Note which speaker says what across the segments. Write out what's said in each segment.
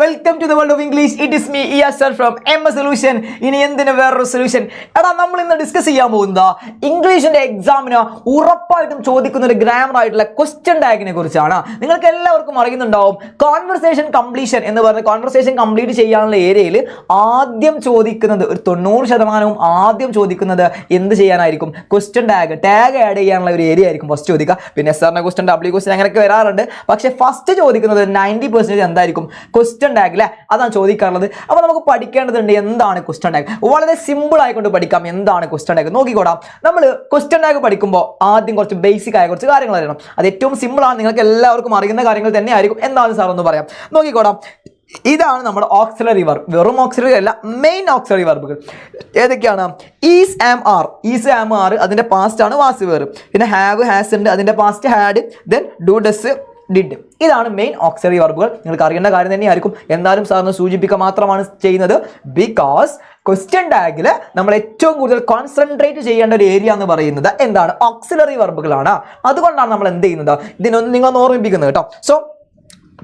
Speaker 1: Welcome to the world of English it is me here from M A solution ഇനി എന്തിന് വേറൊരു solution എടാ നമ്മൾ ഇന്ന് ഡിസ്കസ് ചെയ്യാൻ പോകുന്ന ഇംഗ്ലീഷിന്റെ എക്സാമിന് ഉറപ്പായിട്ടും ചോദിക്കുന്ന ഒരു ഗ്രാമർ ആയിട്ടുള്ള ക്വസ്റ്റ്യൻ ടാഗിനെ കുറിച്ചാണ്. നിങ്ങൾക്ക് എല്ലാവർക്കും അറിയുന്നുണ്ടാവും കോൺവെർസേഷൻ കംപ്ലീഷൻ എന്ന് പറഞ്ഞ കോൺവെർസേഷൻ കംപ്ലീറ്റ് ചെയ്യാനുള്ള ഏരിയയിൽ ആദ്യം ചോദിക്കുന്നത് ഒരു തൊണ്ണൂറ് ശതമാനവും ആദ്യം ചോദിക്കുന്നത് എന്ത് ചെയ്യാനായിരിക്കും? ക്വസ്റ്റ്യൻ ടാഗ് ടാഗ് ആഡ് ചെയ്യാനുള്ള ഒരു ഏരിയ ആയിരിക്കും ഫസ്റ്റ് ചോദിക്കുക. പിന്നെ എസ് ആറിന്റെ ക്വസ്റ്റ്യൻ ഡബ്ല്യൂ ക്വസ്റ്റ്യൻ അങ്ങനെയൊക്കെ വരാറുണ്ട്. പക്ഷേ ഫസ്റ്റ് ചോദിക്കുന്നത് നയന്റി പെർസെന്റേജ് എന്തായിരിക്കും? ക്വസ്റ്റ്യൻ ടാഗ് അല്ലേ അതാണ് ചോദിക്കാറുള്ളത് അപ്പോൾ നമുക്ക് പഠിക്കേണ്ടതുണ്ട് എന്താണ് ക്വസ്റ്റ്യൻ ടാഗ് വളരെ സിമ്പിൾ ആയിക്കൊണ്ട് പഠിക്കാം എന്താണ് ക്വസ്റ്റ്യൻ ടാഗ് നോക്കിക്കോടാം. നമ്മൾ ക്വസ്റ്റ്യൻ ടാഗ് പഠിക്കുമ്പോൾ ആദ്യം കുറച്ച് ബേസിക് ആയ കുറച്ച് കാര്യങ്ങൾ അറിയണം. അത് ഏറ്റവും സിമ്പിൾ ആണ്. നിങ്ങൾക്ക് എല്ലാവർക്കും അറിയുന്ന കാര്യങ്ങൾ തന്നെ ആയിരിക്കും. എന്താണ് സാർ ഒന്ന് പറയാം. നോക്കിക്കോടാം. ഇതാണ് നമ്മുടെ ഓക്സിലറി വർബ് വെറും ഓക്സിലറി അല്ല മെയിൻ ഓക്സിലറി വർബുകൾ ഏതൊക്കെയാണ്? Is am are is am are അതിന്റെ പാസ്റ്റ് ആണ് വാസ് വേർ പിന്നെ ഹാവ് ഹാസ് ഉണ്ട് അതിന്റെ past had then do does did ഇതാണ് മെയിൻ ഓക്സിലറി വർബുകൾ നിങ്ങൾക്ക് അറിയേണ്ട കാര്യം തന്നെയായിരിക്കും. എന്നാലും സാറിന് സൂചിപ്പിക്കുക മാത്രമാണ് ചെയ്യുന്നത്. ബിക്കോസ് ക്വസ്റ്റ്യൻ ടാഗിൽ നമ്മൾ ഏറ്റവും കൂടുതൽ കോൺസെൻട്രേറ്റ് ചെയ്യേണ്ട ഒരു ഏരിയ എന്ന് പറയുന്നത് എന്താണ്? ഓക്സിലറി വർബുകളാണ് അതുകൊണ്ടാണ് നമ്മൾ എന്ത് ചെയ്യുന്നത്? ഇതിനൊന്ന് നിങ്ങൾ ഓർമ്മിപ്പിക്കുന്നത് കേട്ടോ. സോ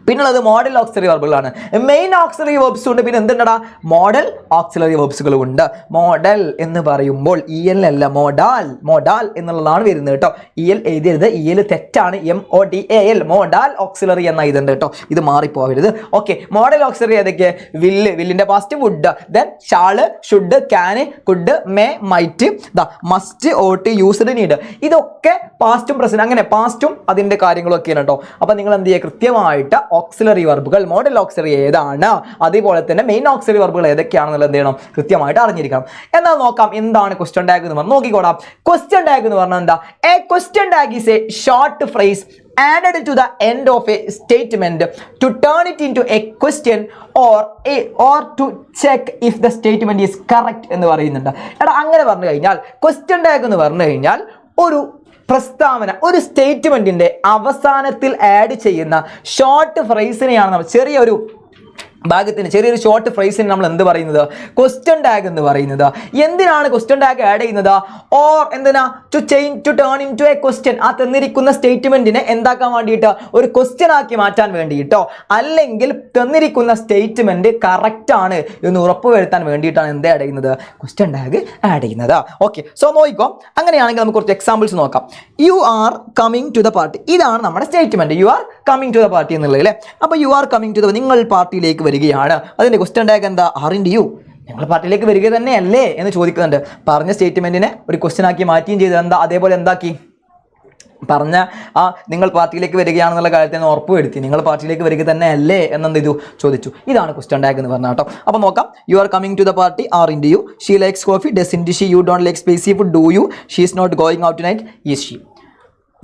Speaker 1: പിന്നുള്ളത് മോഡൽ ഓക്സിലറി വെർബുകളാണ് മെയിൻ ഓക്സിലറി വെർബ്സ് ഉണ്ട് പിന്നെ എന്തുണ്ടടാ? മോഡൽ ഓക്സിലറി വെർബ്സുകളും ഉണ്ട്. മോഡൽ എന്ന് പറയുമ്പോൾ ഇ എൽ അല്ല മോഡാൽ മോഡാൽ എന്നുള്ളതാണ് വരുന്നത് കേട്ടോ. ഇ എൽ എഴുതിയത് ഇ എൽ തെറ്റാണ്. M O D A L modal auxiliary എന്ന ഇതുണ്ട് കേട്ടോ. ഇത് മാറിപ്പോവരുത്. ഓക്കെ മോഡൽ ഓക്സിലറി ഏതൊക്കെ? Will വില്ലിന്റെ past would then shall should can could may might the must ought used need ഇതൊക്കെ പാസ്റ്റും പ്രസന്റ് അങ്ങനെ പാസ്റ്റും അതിന്റെ കാര്യങ്ങളൊക്കെയാണ് കേട്ടോ. അപ്പൊ നിങ്ങൾ എന്ത് ചെയ്യുക? കൃത്യമായിട്ട് ഓക്സിലറി വർബുകൾ മോഡൽ ഓക്സിലറി ഏതാണ്? അതേപോലെ തന്നെ മെയിൻ ഓക്സിലറി വർബുകൾ ഏതൊക്കെയാണെന്നുള്ളത് എന്ത് ചെയ്യണം? കൃത്യമായിട്ട് അറിഞ്ഞിരിക്കണം. എന്നാൽ നോക്കാം എന്താണ് ക്വസ്റ്റ്യൻ ടാഗ് എന്ന് പറഞ്ഞാൽ നോക്കിക്കോടാം ക്വസ്റ്റ്യൻ ടാഗ് എന്ന് പറഞ്ഞാൽ എന്താ? A question tag is a short phrase added to the end of a statement to turn it into a question or a or to check if the statement is correct എന്ന് പറയുന്നുണ്ട്. എടാ അങ്ങനെ പറഞ്ഞു കഴിഞ്ഞാൽ question tag എന്ന് പറഞ്ഞു കഴിഞ്ഞാൽ ഒരു പ്രസ്താവന ഒരു സ്റ്റേറ്റ്മെന്റിന്റെ അവസാനത്തിൽ ആഡ് ചെയ്യുന്ന ഷോർട്ട് ഫ്രൈസിനെയാണ് നമ്മൾ ചെറിയൊരു ഭാഗത്തിന് ചെറിയൊരു ഷോർട്ട് ഫ്രൈസിന് നമ്മൾ എന്ത് പറയുന്നത്? ക്വസ്റ്റ്യൻ ടാഗ് എന്ന് പറയുന്നത്. എന്തിനാണ് ക്വസ്റ്റ്യൻ ടാഗ് ആഡ് ചെയ്യുന്നത്? ഓർ എന്തിനാ? To change to turn into a question ആ തന്നിരിക്കുന്ന സ്റ്റേറ്റ്മെന്റിനെ എന്താക്കാൻ വേണ്ടിയിട്ട്? ഒരു ക്വസ്റ്റ്യൻ ആക്കി മാറ്റാൻ വേണ്ടിയിട്ടോ. അല്ലെങ്കിൽ തന്നിരിക്കുന്ന സ്റ്റേറ്റ്മെന്റ് കറക്റ്റ് ആണ് എന്ന് ഉറപ്പുവരുത്താൻ വേണ്ടിയിട്ടാണ് എന്ത് ആഡ് ചെയ്യുന്നത്? ക്വസ്റ്റ്യൻ ടാഗ് ആഡ് ചെയ്യുന്നത്. ഓക്കെ സോ നോക്കിക്കോ. അങ്ങനെയാണെങ്കിൽ നമുക്ക് കുറച്ച് എക്സാമ്പിൾസ് നോക്കാം. You are coming to the party ഇതാണ് നമ്മുടെ statement you are coming to the party എന്നുള്ളത് അല്ലേ അപ്പോൾ you are coming to the നിങ്ങൾ പാർട്ടിയിലേക്ക് വരികയാണ്. അതിന്റെ ക്വസ്റ്റ്യൻ ടാഗ് എന്താ? ആർ ഇൻ യു നിങ്ങൾ പാർട്ടിയിലേക്ക് വരിക തന്നെയല്ലേ എന്ന് ചോദിക്കുന്നുണ്ട്. പറഞ്ഞ സ്റ്റേറ്റ്മെന്റിനെ ഒരു ക്വസ്റ്റ്യൻ ആക്കി മാറ്റുകയും ചെയ്തത് എന്താ? അതേപോലെ എന്താക്കി? പറഞ്ഞ ആ നിങ്ങൾ പാർട്ടിയിലേക്ക് വരികയാണെന്നുള്ള കാര്യത്തിൽ നിന്ന് ഉറപ്പ് വരുത്തി. നിങ്ങൾ പാർട്ടിയിലേക്ക് വരിക തന്നെ അല്ലേ എന്നെന്ത് ചെയ്തു? ചോദിച്ചു. ഇതാണ് ക്വസ്റ്റ്യൻ ടാഗ് എന്ന് പറഞ്ഞാൽ കേട്ടോ. അപ്പോൾ നോക്കാം. You are coming to the party aren't you she likes coffee doesn't she you don't like spicy food do you she is not going out night is she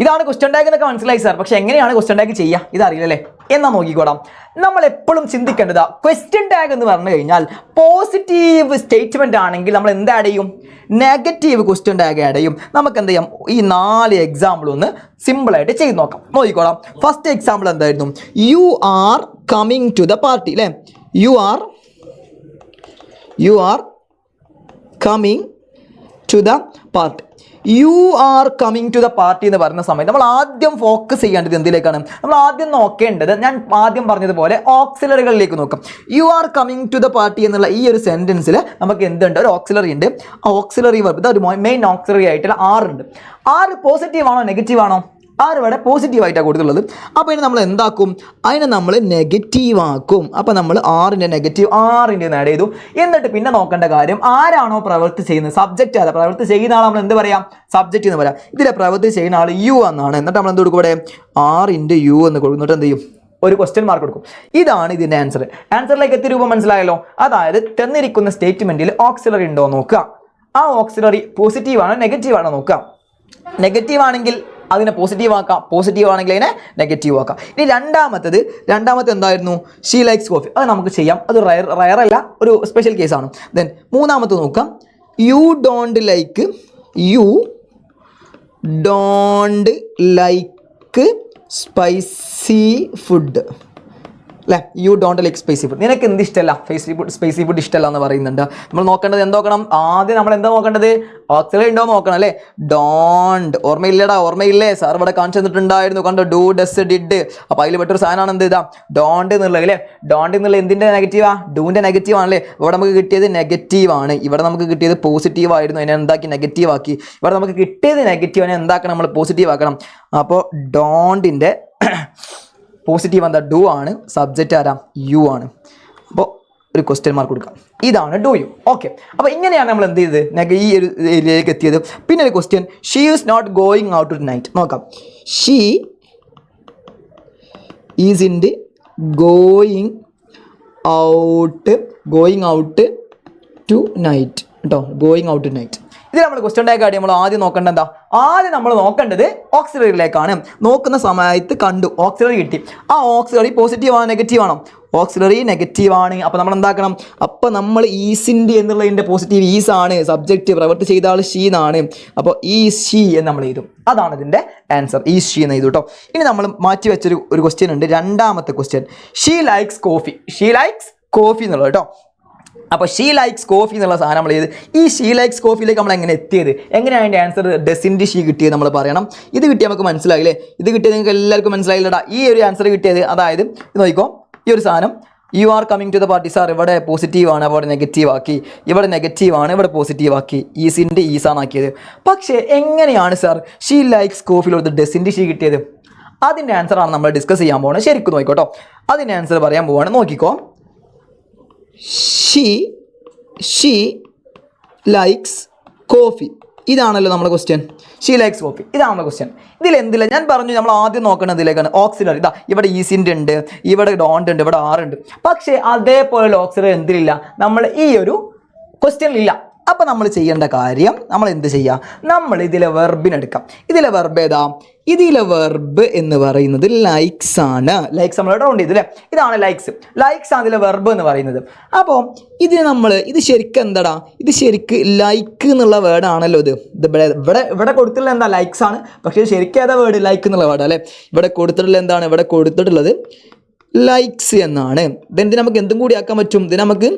Speaker 1: ഇതാണ് ക്വസ്റ്റ്യൻ ടാഗ് എന്നൊക്കെ മനസ്സിലായി sir പക്ഷെ എങ്ങനെയാണ് question tag ചെയ്യുക അറിയില്ലല്ലേ എന്നാ നോക്കിക്കോടാം. നമ്മൾ എപ്പോഴും ചിന്തിക്കേണ്ടത് ക്വസ്റ്റ്യൻ ടാഗ് എന്ന് പറഞ്ഞു കഴിഞ്ഞാൽ പോസിറ്റീവ് സ്റ്റേറ്റ്മെന്റ് ആണെങ്കിൽ നമ്മൾ എന്ത് ആഡ് ചെയ്യും? നെഗറ്റീവ് ക്വസ്റ്റ്യൻ ടാഗ് ആഡ് ചെയ്യും. നമുക്ക് എന്ത് ചെയ്യാം? ഈ നാല് എക്സാമ്പിൾ ഒന്ന് സിമ്പിൾ ആയിട്ട് ചെയ്ത് നോക്കാം. നോക്കിക്കോളാം. ഫസ്റ്റ് എക്സാമ്പിൾ എന്തായിരുന്നു? You are coming to the party അല്ലേ you are you are coming to the party you are coming to the party എന്ന് പറയുന്ന സമയത്ത് നമ്മൾ ആദ്യം ഫോക്കസ് ചെയ്യേണ്ടത് എന്തിലേക്കാണ്? നമ്മൾ ആദ്യം നോക്കേണ്ടത് ഞാൻ ആദ്യം പറഞ്ഞതുപോലെ ഓക്സിലറികളിലേക്ക് നോക്കും. You are coming to the party എന്നുള്ള ഈ ഒരു സെന്റൻസിൽ നമുക്ക് എന്തുണ്ട്? ഒരു ഓക്സിലറി ഉണ്ട്. ഓക്സിലറി വർബ് ഒരു മെയിൻ ഓക്സിലറി ആയിട്ടുള്ള ആർ ഉണ്ട്. ആറ് പോസിറ്റീവ് ആണോ നെഗറ്റീവ് ആണോ? ആറ് ഇവിടെ പോസിറ്റീവ് ആയിട്ടാണ് കൊടുത്തുള്ളത്? അപ്പോൾ ഇനി നമ്മൾ എന്താക്കും? അതിനെ നമ്മൾ നെഗറ്റീവ് ആക്കും. അപ്പോൾ നമ്മൾ ആറിന്റെ നെഗറ്റീവ് ആറിന്റെ ആഡ് ചെയ്തു. എന്നിട്ട് പിന്നെ നോക്കേണ്ട കാര്യം ആരാണോ പ്രവൃത്തി ചെയ്യുന്നത് സബ്ജക്റ്റ് അല്ല പ്രവൃത്തി ചെയ്യുന്ന ആൾ നമ്മൾ എന്ത് പറയാം? സബ്ജക്റ്റ് എന്ന് പറയാം. ഇതിലെ പ്രവൃത്തി ചെയ്യുന്ന ആൾ യു എന്നാണ്. എന്നിട്ട് നമ്മൾ എന്ത് കൊടുക്കും ഇവിടെ? ആർ ഇന്റു യു എന്ന് കൊടുക്കും. എന്നിട്ട് എന്ത് ചെയ്യും? ഒരു ക്വസ്റ്റ്യൻ മാർക്ക് കൊടുക്കും. ഇതാണ് ഇതിന്റെ ആൻസർ ആൻസറിലേക്ക് എത്തി രൂപം മനസ്സിലായല്ലോ? അതായത് തന്നിരിക്കുന്ന സ്റ്റേറ്റ്മെന്റിൽ ഓക്സിലറി ഉണ്ടോ നോക്കുക. ആ ഓക്സിലറി പോസിറ്റീവാണോ നെഗറ്റീവാണോ നോക്കുക. നെഗറ്റീവ് ആണെങ്കിൽ അതിനെ പോസിറ്റീവ് ആക്കാം. പോസിറ്റീവ് ആണെങ്കിൽ അതിനെ നെഗറ്റീവ് ആക്കാം. ഇനി രണ്ടാമത്തത് രണ്ടാമത്തെ എന്തായിരുന്നു? ഷീ ലൈക്സ് കോഫി അത് നമുക്ക് ചെയ്യാം. അത് റയർ അല്ല ഒരു സ്പെഷ്യൽ കേസാണ് ദെൻ മൂന്നാമത്തെ നോക്കാം. You don't like you don't like spicy food അല്ലേ you don't like spicy food നിനക്ക് എന്ത് ഇഷ്ടമല്ല സ്പൈസി ഫുഡ് സ്പൈസി ഫുഡ് ഇഷ്ടമല്ല എന്ന് പറയുന്നുണ്ട്. നമ്മൾ നോക്കേണ്ടത് എന്ത് നോക്കണം? ആദ്യം നമ്മൾ എന്താ നോക്കേണ്ടത്? ഓക്സിലറി ഉണ്ടോ നോക്കണം അല്ലേ ഡോണ്ട് ഓർമ്മയില്ലടാ ഓർമ്മയില്ലേ? സാർ ഇവിടെ കാണിച്ചു തന്നിട്ടുണ്ടായിരുന്നു. കണ്ടോ? ഡു ഡസ് ഡിഡ് അപ്പോൾ അതിൽ പെട്ടൊരു സാധനമാണ് എന്ത് ഇതാ? ഡോണ്ട് എന്നുള്ളത് അല്ലേ ഡോണ്ട് എന്നുള്ള എന്തിന്റെ നെഗറ്റീവാ ഡൂന്റെ നെഗറ്റീവ് ആണല്ലേ? ഇവിടെ നമുക്ക് കിട്ടിയത് നെഗറ്റീവ് ആണ്. ഇവിടെ നമുക്ക് കിട്ടിയത് പോസിറ്റീവ് ആയിരുന്നു. അതിനെ എന്താക്കി? നെഗറ്റീവ് ആക്കി. ഇവിടെ നമുക്ക് കിട്ടിയത് നെഗറ്റീവ് അതിനെ എന്താക്കണം? നമ്മൾ പോസിറ്റീവ് ആക്കണം. അപ്പോൾ ഡോണ്ടിന്റെ പോസിറ്റീവ് എന്താ ഡു ആണ് സബ്ജക്റ്റ് ആരാ യു ആണ്. അപ്പോൾ ഒരു ക്വസ്റ്റ്യൻ മാർക്ക് കൊടുക്കാം. ഇതാണ് ഡു യു ഓക്കെ അപ്പോൾ ഇങ്ങനെയാണ് നമ്മൾ എന്ത് ചെയ്തത്? നെഗ ഈ ഒരു ഏരിയയിലേക്ക് എത്തിയത്. പിന്നെ ഒരു question she is not going out tonight നോക്കാം. She is in going out going out tonight കേട്ടോ ഗോയിങ് ഔട്ട് ടു നൈറ്റ് ഇത് നമ്മൾ ക്വസ്റ്റ്യൻ ടാഗ് ആയിട്ട് നമ്മൾ ആദ്യം നോക്കേണ്ടത് എന്താ? ആദ്യം നമ്മൾ നോക്കേണ്ടത് ഓക്സിലറിയിലേക്കാണ് നോക്കുന്ന സമയത്ത് കണ്ടു ഓക്സിലറി കിട്ടി. ആ ഓക്സിലറി പോസിറ്റീവ് ആണോ നെഗറ്റീവ് ആണോ? ഓക്സിലറി നെഗറ്റീവ് ആണ്. അപ്പോൾ നമ്മൾ എന്താക്കണം? അപ്പോൾ നമ്മൾ ഈസിന്റെ എന്നുള്ളതിന്റെ പോസിറ്റീവ് ഈസ് ആണ്. സബ്ജക്റ്റ് പ്രവർത്തി ചെയ്ത ആൾ ഷീ എന്നാണ് അപ്പോൾ ഈ ഷീ എന്ന് നമ്മൾ എഴുതും. അതാണ് ഇതിന്റെ ആൻസർ ഈ ഷീ എന്ന് എഴുതും കേട്ടോ ഇനി നമ്മൾ മാറ്റി വെച്ചൊരു ഒരു ക്വസ്റ്റ്യൻ ഉണ്ട്. രണ്ടാമത്തെ question she likes coffee she likes coffee എന്നുള്ളത് കേട്ടോ അപ്പോൾ ഷീ ലൈക്സ് കോഫി എന്നുള്ള സാധനം നമ്മൾ ചെയ്ത്. ഈ ഷീ ലൈക്സ് കോഫിയിലേക്ക് നമ്മൾ എങ്ങനെ എത്തിയത്? എങ്ങനെയാണ് അതിന്റെ ആൻസർ ഡെസിന്റെ ഷീ കിട്ടിയത് നമ്മൾ പറയണം. ഇത് കിട്ടിയ നമുക്ക് മനസ്സിലായില്ലേ? ഇത് കിട്ടിയത് നിങ്ങൾക്ക് എല്ലാവർക്കും മനസ്സിലായില്ലടാ. ഈ ഒരു ആൻസർ കിട്ടിയത് അതായത് നോക്കിക്കോ. ഈ ഒരു സാധനം you are coming to the party sir ഇവിടെ പോസിറ്റീവ് ആണ്. അവിടെ നെഗറ്റീവ് ആക്കി. ഇവിടെ നെഗറ്റീവ് ആണ്. ഇവിടെ പോസിറ്റീവ് ആക്കി. ഈസിന്റെ ഈസാണ് ആക്കിയത്. പക്ഷേ എങ്ങനെയാണ് സാർ ഷീ ലൈക്സ് കോഫിയിലൊരു ഡെസിന്റെ ഷീ കിട്ടിയത്? അതിന്റെ ആൻസറാണ് നമ്മൾ ഡിസ്കസ് ചെയ്യാൻ പോകുന്നത് ശരിക്കും നോക്കിക്കോട്ടോ. അതിന്റെ ആൻസർ പറയാൻ പോവാണ്. നോക്കിക്കോ. ഷീ ഷീ ലൈക്സ് കോഫി ഇതാണല്ലോ നമ്മുടെ ക്വസ്റ്റ്യൻ ഷീ ലൈക്സ് കോഫി ഇതാണ് ക്വസ്റ്റ്യൻ ഇതിൽ എന്തില്ല? ഞാൻ പറഞ്ഞു നമ്മൾ ആദ്യം നോക്കുന്നത് ഇതിലേക്കാണ്. ഓക്സിലറി ഇതാ ഇവിടെ ഈസിന്റെ ഉണ്ട് ഇവിടെ ഡോണ്ട് ഉണ്ട് ഇവിടെ ആറുണ്ട് പക്ഷേ അതേപോലെ ഓക്സിലറി എന്തിലില്ല? നമ്മൾ ഈ ഒരു ക്വസ്റ്റ്യനിലില്ല അപ്പോൾ നമ്മൾ ചെയ്യേണ്ട കാര്യം നമ്മൾ എന്ത് ചെയ്യുക നമ്മൾ ഇതിലെ വെർബിനെടുക്കാം ഇതിലെ വെർബ് ഏതാ? ഇതിലെ വെർബ് എന്ന് പറയുന്നത് ലൈക്സ് ആണ്. ലൈക്സ് നമ്മൾ റൗണ്ട് ചെയ്തു അല്ലേ ഇതാണ് ലൈക്സ് ലൈക്സ് ആണ് ഇതിലെ വെർബ് എന്ന് പറയുന്നത്. അപ്പോൾ ഇതിന് നമ്മൾ ഇത് ശരിക്കും എന്താടാ? ഇത് ശരിക്ക് ലൈക്ക് എന്നുള്ള വേർഡാണല്ലോ ഇത്. ഇത് ഇവിടെ ഇവിടെ ഇവിടെ കൊടുത്തിട്ടുള്ള എന്താ? ലൈക്സ് ആണ്. പക്ഷേ ശരിക്കും ഏതാ വേർഡ് ലൈക്ക് എന്നുള്ള വേർഡ് അല്ലേ? ഇവിടെ കൊടുത്തിട്ടുള്ള എന്താണ്? ഇവിടെ കൊടുത്തിട്ടുള്ളത് ലൈക്സ് എന്നാണ്. ഇതെന്ത് നമുക്ക് എന്തും കൂടി ആക്കാൻ പറ്റും? ഇതിന് നമുക്ക്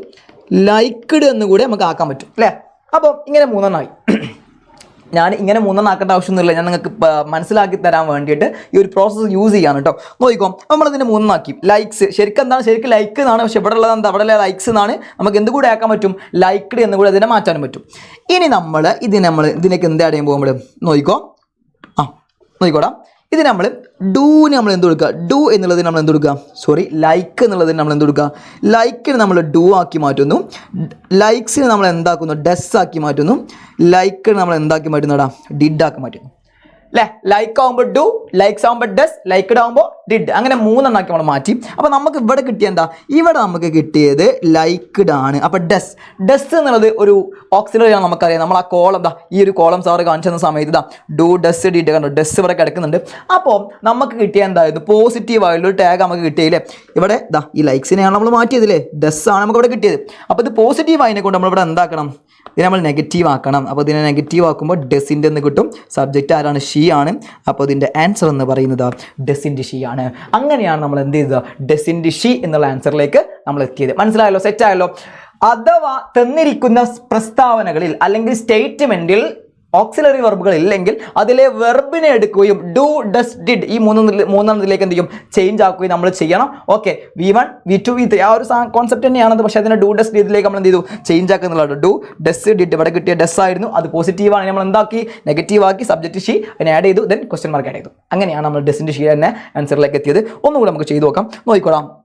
Speaker 1: ലൈക്ക്ഡ് എന്ന് കൂടെ നമുക്ക് ആക്കാൻ പറ്റും അല്ലേ? അപ്പോൾ ഇങ്ങനെ മൂന്നെണ്ണമായി ഞാൻ ഇങ്ങനെ മൂന്നെണ്ണം ആക്കേണ്ട ആവശ്യമൊന്നുമില്ല. ഞാൻ നിങ്ങൾക്ക് മനസ്സിലാക്കി തരാൻ വേണ്ടിയിട്ട് ഈ ഒരു പ്രോസസ്സ് യൂസ് ചെയ്യാണ് കേട്ടോ നോക്കിക്കോ നമ്മൾ ഇതിനെ മൂന്നാക്കി ലൈക്സ് ശരിക്കും എന്താണ്? ശരിക്കും ലൈക്ക് എന്നാണ്. പക്ഷെ ഇവിടെ ഉള്ളത് എന്താ? അവിടെ ലൈക്സ് എന്നാണ്. നമുക്ക് എന്ത് കൂടെ ആക്കാൻ പറ്റും? ലൈക്ക്ഡ് എന്ന് കൂടെ അതിനെ മാറ്റാനും പറ്റും. ഇനി നമ്മൾ ഇതിനെ നമ്മൾ ഇതിനൊക്കെ എന്ത് ആഡ് ചെയ്യുമ്പോൾ നമ്മൾ നോക്കിക്കോ. ആ നോക്കിക്കോടാ. ഇത് നമ്മൾ ഡൂന് നമ്മൾ എന്ത് കൊടുക്കുക? ഡു എന്നുള്ളതിന് നമ്മൾ എന്ത് കൊടുക്കുക? സോറി ലൈക്ക് എന്നുള്ളതിന് നമ്മൾ എന്ത് കൊടുക്കുക? ലൈക്കിന് നമ്മൾ ഡു ആക്കി മാറ്റുന്നു. ലൈക്സിന് നമ്മൾ എന്താക്കുന്നു? ഡെസ് ആക്കി മാറ്റുന്നു. ലൈക്കിന് നമ്മൾ എന്താക്കി മാറ്റുന്നടാ ഡിഡ് ആക്കി മാറ്റുന്നു. അല്ലേ ലൈക്ക് ആകുമ്പോൾ ഡു ലൈക്സ് ആകുമ്പോൾ ഡസ് ലൈക്ക്ഡ് ആകുമ്പോൾ ഡിഡ് അങ്ങനെ മൂന്നെണ്ണാക്കി നമ്മൾ മാറ്റി. അപ്പോൾ നമുക്ക് ഇവിടെ കിട്ടിയ എന്താ? ഇവിടെ നമുക്ക് കിട്ടിയത് ലൈക്ക്ഡ് ആണ്. അപ്പോൾ ഡസ് ഡസ് എന്നുള്ളത് ഒരു ഓക്സിലറി ആണ് നമുക്കറിയാം. നമ്മൾ ആ കോളം എന്താ ഈ ഒരു കോളം സാറ് കാണിച്ചു തന്ന സമയത്ത് ഇതാ ഡു ഡസ് ഡിഡ് കണ്ടോ? ഡസ് ഇവിടെ കിടക്കുന്നുണ്ട്. അപ്പോൾ നമുക്ക് കിട്ടിയ എന്തായിരുന്നു പോസിറ്റീവ് ആയിട്ടുള്ള ഒരു ടാഗ് നമുക്ക് കിട്ടിയില്ലേ? ഇവിടെ ഇതാ ഈ ലൈക്സിനെയാണ് നമ്മൾ മാറ്റിയതില്ലേ ഡസ് ആണ് നമുക്ക് ഇവിടെ കിട്ടിയത്. അപ്പോൾ ഇത് പോസിറ്റീവ് ആയതിനെ കൊണ്ട് നമ്മളിവിടെ എന്താക്കണം? ഇതിനെ നമ്മൾ നെഗറ്റീവ് ആക്കണം. അപ്പോൾ ഇതിനെ നെഗറ്റീവ് ആക്കുമ്പോൾ ഡെസിന്റെ എന്ന് കിട്ടും. സബ്ജക്റ്റ് ആരാണ്? ഷീ ആണ്. അപ്പോൾ ഇതിന്റെ ആൻസർ എന്ന് പറയുന്നത് ഡെസിന്റെ ഷീ ആണ്. അങ്ങനെയാണ് നമ്മൾ എന്ത് ചെയ്തത്? ഡെസിൻഡി ഷി എന്നുള്ള ആൻസറിലേക്ക് നമ്മൾ എത്തിയത്. മനസ്സിലായല്ലോ? സെറ്റായല്ലോ അഥവാ തന്നിരിക്കുന്ന പ്രസ്താവനകളിൽ അല്ലെങ്കിൽ സ്റ്റേറ്റ്മെന്റിൽ ഓക്സിലറി വെർബുകൾ ഇല്ലെങ്കിൽ അതിലെ വെർബിനെ എടുക്കുകയും ഡു ഡസ് ഡിഡ് ഈ മൂന്ന് മൂന്നെണ്ണത്തിലേക്ക് എന്ത് ചെയ്യും? ചേഞ്ച് ആക്കുകയും നമ്മൾ ചെയ്യണം. Okay V one V two V three ആ ഒരു കോൺസെപ്റ്റ് തന്നെയാണത്. പക്ഷേ അതിനെ ഡു ഡസ് ഡിഡിലേക്ക് നമ്മൾ എന്ത് ചെയ്തു? ചേഞ്ച് ആക്കുന്നുള്ളത് ഡു ഡസ് ഡിഡ് ഇവിടെ കിട്ടിയ ഡസ് ആയിരുന്നു. അത് പോസിറ്റീവ് ആണ്. നമ്മൾ എന്താക്കി? നെഗറ്റീവ് ആക്കി. സബ്ജക്റ്റ് ഷീ അതിനെ ആഡ് ചെയ്തു. ദെൻ ക്വസ്റ്റ്യൻ മാർക്ക് ആഡ് ചെയ്തു. അങ്ങനെയാണ് നമ്മൾ ഡെസിന്റെ ഷീ തന്നെ ആൻസറിലേക്ക് എത്തിയത്. ഒന്നുകൂടെ നമുക്ക് ചെയ്തു നോക്കാം. നോക്കിക്കോളാം.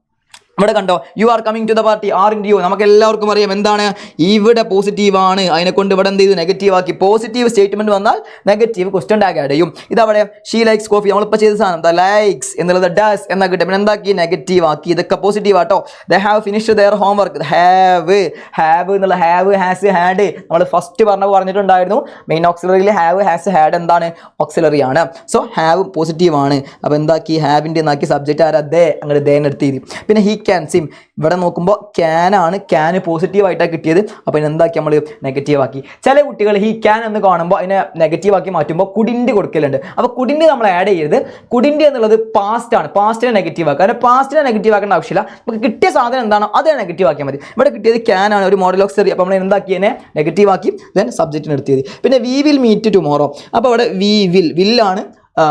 Speaker 1: ഇവിടെ കണ്ടോ you are coming to the party aren't you നമുക്ക് എല്ലാവർക്കും അറിയാം എന്താണ്? ഇവിടെ പോസിറ്റീവ് ആണ്. അതിനെ കൊണ്ട് ഇവിടെ എന്ത് ചെയ്തു? നെഗറ്റീവ് ആക്കി. പോസിറ്റീവ് സ്റ്റേറ്റ്മെന്റ് വന്നാൽ നെഗറ്റീവ് ക്വസ്റ്റ്യൻ ടാഗ് ആഡ് ചെയ്യും. ഇതവിടെ ഷീ ലൈക്സ് കോഫി നമ്മളിപ്പോൾ ചെയ്ത സാധനം ദ ലൈക്സ് എന്നുള്ളത് ഡസ് എന്നാ കിട്ടും. പിന്നെ എന്താക്കി? നെഗറ്റീവ് ആക്കി. ഇതൊക്കെ പോസിറ്റീവ് ആട്ടോ. They have finish their homework have have എന്നുള്ള ഹാവ് ഹാസ് ഹാഡ് നമ്മൾ ഫസ്റ്റ് പറഞ്ഞ പറഞ്ഞിട്ടുണ്ടായിരുന്നു. മെയിൻ ഓക്സിലറിയിൽ ഹാവ് ഹാസ് ഹാഡ് എന്താണ്? ഓക്സിലറി ആണ്. സോ ഹാവ് പോസിറ്റീവ് ആണ്. അപ്പോൾ എന്താക്കി? ഹാവിന്റെ എന്നാക്കി? സബ്ജക്റ്റ് ആരാ? ദേ അങ്ങനെ ദേ എടുത്ത് എഴുതി. പിന്നെ ഹി ക്യാൻ സിം ഇവിടെ നോക്കുമ്പോൾ ക്യാൻ ആണ്. ക്യാൻ പോസിറ്റീവ് ആയിട്ടാണ് കിട്ടിയത്. അപ്പോൾ എന്താക്കി നമ്മൾ നെഗറ്റീവ് ആക്കി. ചില കുട്ടികൾ ഈ ക്യാൻ എന്ന് കാണുമ്പോൾ അതിനെ നെഗറ്റീവ് ആക്കി മാറ്റുമ്പോൾ കുടിന്റെ കൊടുക്കലുണ്ട്. അപ്പോൾ കുടിന്റെ നമ്മൾ ആഡ് ചെയ്യരുത്. കുടിന്റെ എന്നുള്ളത് പാസ്റ്റ് ആണ്. പാസ്റ്റിനെ നെഗറ്റീവ് ആക്കുക. കാരണം പാസ്റ്റിനെ നെഗറ്റീവ് ആക്കേണ്ട ആവശ്യമില്ല. നമുക്ക് കിട്ടിയ സാധനം എന്താണോ? അത് നെഗറ്റീവ് ആക്കിയാൽ മതി. ഇവിടെ കിട്ടിയത് ക്യാൻ ആണ്. ഒരു മോഡൽ ഓക്സറി അപ്പോൾ നമ്മൾ എന്താക്കി എന്നെ നെഗറ്റീവ് ആക്കി? ദെൻ സബ്ജക്റ്റിന് എടുത്തിയത് പിന്നെ വി വിൽ മീറ്റ് ടുമോറോ അപ്പോൾ അവിടെ വി വിൽ വില്ലാണ്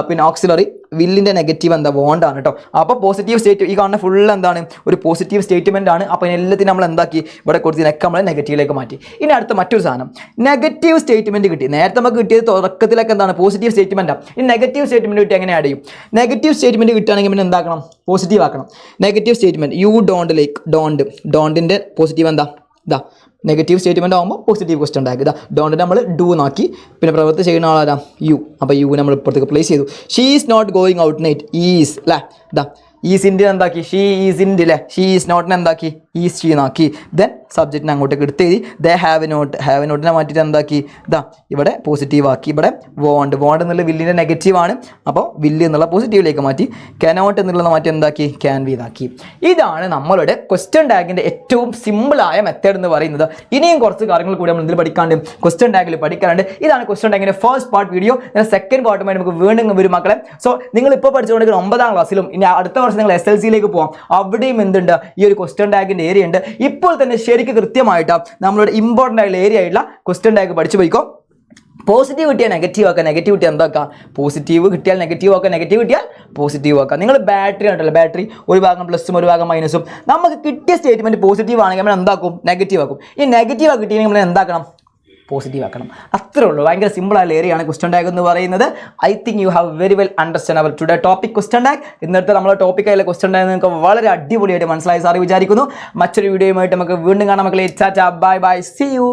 Speaker 1: പിന്നെ ഓക്സിലറി വില്ലിന്റെ നെഗറ്റീവ് എന്താ വോണ്ടാണ് കേട്ടോ അപ്പോൾ പോസിറ്റീവ് സ്റ്റേറ്റ് ഈ കാണുന്ന ഫുൾ എന്താണ്? ഒരു പോസിറ്റീവ് സ്റ്റേറ്റ്മെന്റ് ആണ്. അപ്പോൾ എല്ലാത്തിനും നമ്മൾ എന്താക്കി? ഇവിടെ കൊടുത്തതിനൊക്കെ നമ്മൾ നെഗറ്റീവിലേക്ക് മാറ്റി. ഇനി അടുത്ത മറ്റൊരു സാധനം. നെഗറ്റീവ് സ്റ്റേറ്റ്മെന്റ് കിട്ടി. നേരത്തെ നമുക്ക് കിട്ടിയത് തുടക്കത്തിലൊക്കെ എന്താണ്? പോസിറ്റീവ് സ്റ്റേറ്റ്മെന്റാണ് ഈ നെഗറ്റീവ് സ്റ്റേറ്റ്മെന്റ് കിട്ടി എങ്ങനെ ആഡ് ചെയ്യും? നെഗറ്റീവ് സ്റ്റേറ്റ്മെന്റ് കിട്ടുകയാണെങ്കിൽ പിന്നെ എന്താക്കണം? പോസിറ്റീവ് ആക്കണം. Negative statement you don't like don't ഡോണ്ടിന്റെ positive എന്താ? ഇതാ നെഗറ്റീവ് സ്റ്റേറ്റ്മെന്റ് ആകുമ്പോൾ പോസിറ്റീവ് ക്വസ്റ്റൻ ഉണ്ടാക്കി ഇതാ ഡോണ്ട് നമ്മൾ ഡു നാക്കി പിന്നെ പ്രവൃത്തി ചെയ്യുന്ന ആളാരാ? യു അപ്പോൾ യു നമ്മൾ ഇപ്പുറത്തേക്ക് പ്ലേസ് ചെയ്തു. She is not going out night is അല്ലേ ഇതാ ഈസിന്റെ എന്താക്കി? ഷീ ഈസ് ഈസിന്റെ അല്ലേ ഷീ ഈസ് നോട്ടിനെ എന്താക്കി? ഈസ് ഷീ നാക്കി ദെൻ സബ്ജക്റ്റിനെ അങ്ങോട്ടേക്ക് എടുത്ത് എഴുതി. ദ ഹാവ് നോട്ട് ഹാവ് നോട്ടിനെ മാറ്റിയിട്ട് എന്താക്കി? ഇതാ ഇവിടെ പോസിറ്റീവ് ആക്കി. ഇവിടെ വോണ്ട് വോണ്ട് എന്നുള്ള വില്ലിന്റെ നെഗറ്റീവ് ആണ്. അപ്പോൾ വില്ല് എന്നുള്ള പോസിറ്റീവിലേക്ക് മാറ്റി. കനോട്ട് എന്നുള്ളത് മാറ്റി എന്താക്കി? ക്യാൻ വി ഇതാക്കി. ഇതാണ് നമ്മളുടെ ക്വസ്റ്റ്യൻ ടാഗിന്റെ ഏറ്റവും സിമ്പിളായ മെത്തേഡ് എന്ന് പറയുന്നത്. ഇനിയും കുറച്ച് കാര്യങ്ങൾ കൂടി നമ്മൾ ഇതിൽ പഠിക്കാണ്ട് ക്വസ്റ്റ്യൻ ടാഗിൽ പഠിക്കാറുണ്ട് ഇതാണ് ക്വസ്റ്റ്യൻ ടാഗിന്റെ ഫസ്റ്റ് പാർട്ട് വീഡിയോ സെക്കൻഡ് പാർട്ടുമായി നമുക്ക് വീണ്ടും വരും മക്കളെ. സോ നിങ്ങൾ ഇപ്പോൾ പഠിച്ചുകൊണ്ടിരിക്കുന്ന ഒമ്പതാം ക്ലാസ്സിലും ഇനി അടുത്ത വർഷം നിങ്ങൾ എസ് എൽ സിയിലേക്ക് പോകാം അവിടെയും എന്തുണ്ട്? ഈ ഒരു ക്വസ്റ്റ്യൻ ടാഗിന്റെ ഏരിയ ഉണ്ട് ഇപ്പോൾ തന്നെ ശരിക്കും കൃത്യമായിട്ട് നമ്മളുടെ ഇമ്പോർട്ടന്റ് ആയിട്ടുള്ള ഏരിയ ആയിട്ടുള്ള ക്വസ്റ്റ്യൻ ടാഗ് പഠിച്ചു പോയിക്കോ. പോസിറ്റീവ് കിട്ടിയാൽ നെഗറ്റീവ് ആക്കുക നെഗറ്റീവ് കിട്ടിയാൽ എന്താക്കുക പോസിറ്റീവ് കിട്ടിയാൽ നെഗറ്റീവ് ആക്കുക നെഗറ്റീവ് കിട്ടിയാൽ പോസിറ്റീവ് ആക്കുക നിങ്ങൾ ബാറ്ററി ഉണ്ടല്ലോ ബാറ്ററി ഒരു ഭാഗം പ്ലസും ഒരു ഭാഗം മൈനസും നമുക്ക് കിട്ടിയ സ്റ്റേറ്റ്മെന്റ് പോസിറ്റീവ് ആണെങ്കിൽ നമ്മൾ എന്താക്കും? നെഗറ്റീവ് ആക്കും. ഈ നെഗറ്റീവ് ആക്കി കിട്ടിയെങ്കിൽ നമ്മൾ എന്താക്കണം? പോസിറ്റീവ് ആക്കണം. അത്രേ ഉള്ളൂ. ഭയങ്കര സിമ്പിൾ ആയ ഏരിയയാണ് ക്വസ്റ്റൻ ടാഗ് എന്ന് പറയുന്നത്. I think you have very well understand our today topic question tag ഇന്നത്തെ നമ്മളെ ടോപ്പിക് ക്വസ്റ്റ്യൻ ടാഗ് നിങ്ങൾക്ക് വളരെ അടിപൊളിയായിട്ട് മനസ്സിലായി സാറ് വിചാരിക്കുന്നു. മറ്റൊരു വീഡിയോയുമായിട്ട് നമുക്ക് വീണ്ടും കാണാം മക്കളെ. Tata bye bye see you